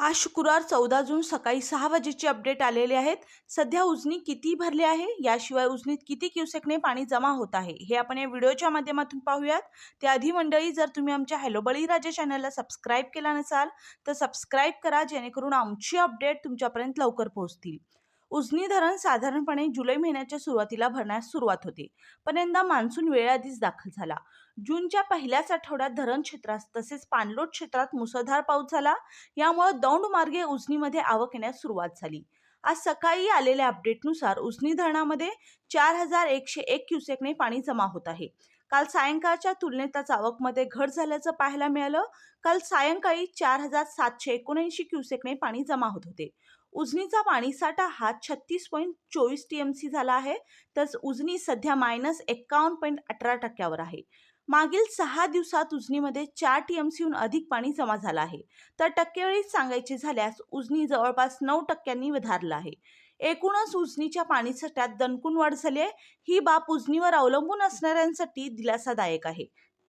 आज शुक्रवार चौदा जून सकाळी सहा वाजेचे अपडेट आलेले आहेत. सध्या उजनी किती भरली आहे? याशिवाय उजनीत किती क्युसेकने पाणी जमा होत आहे? हे आपण या व्हिडिओच्या माध्यमातून पाहूयात. त्याआधी मंडळी जर तुम्ही आमच्या हॅलो बळीराजा चॅनलला सबस्क्राईब केला नसाल तर सबस्क्राईब करा जेणेकरून आमची अपडेट तुमच्यापर्यंत लवकर पोहोचतील. उजनी धरण साधारणपणे जुलै महिन्याच्या सुरुवातीला भरण्यास सुरुवात होते. पण यंदा मान्सून वेळेआधीच दाखल झाला. जूनच्या पहिल्याच आठवड्यात धरण क्षेत्रात तसेच पाणलोट क्षेत्रात मुसळधार पाऊस झाला. यामुळे दौंड मार्गे उजनीमध्ये आवक येण्यास सुरुवात झाली. आज सकाळी आलेल्या अपडेटनुसार उजनी धरणामध्ये चार हजार एकशे एक क्युसेकने पाणी जमा होत आहे. काल सायंकाळच्या तुलनेत आज आवकमध्ये घट झाल्याचं पाहायला मिळालं. काल सायंकाळी चार हजार सातशे एकोणऐंशी क्युसेकने पाणी जमा होत होते. उजनीचा पाणीसाठा हा छत्तीस पॉईंट चोवीस टी एम सी झाला आहे. तर उजनी सध्या मायनस एक्कावन्न पॉईंट अठरा टक्क्यावर आहे. मागील सहा दिवसात उजनीमध्ये चार टी एम सीहून अधिक पाणी जमा झालं आहे. तर टक्केवारीत सांगायचे झाल्यास उजनी जवळपास नऊ टक्क्यांनी वधारलं आहे. एकूणच उजनीच्या पाणीसाठ्यात दणकून वाढ झाली आहे. ही बाब उजनीवर अवलंबून असणाऱ्यांसाठी दिलासादायक आहे.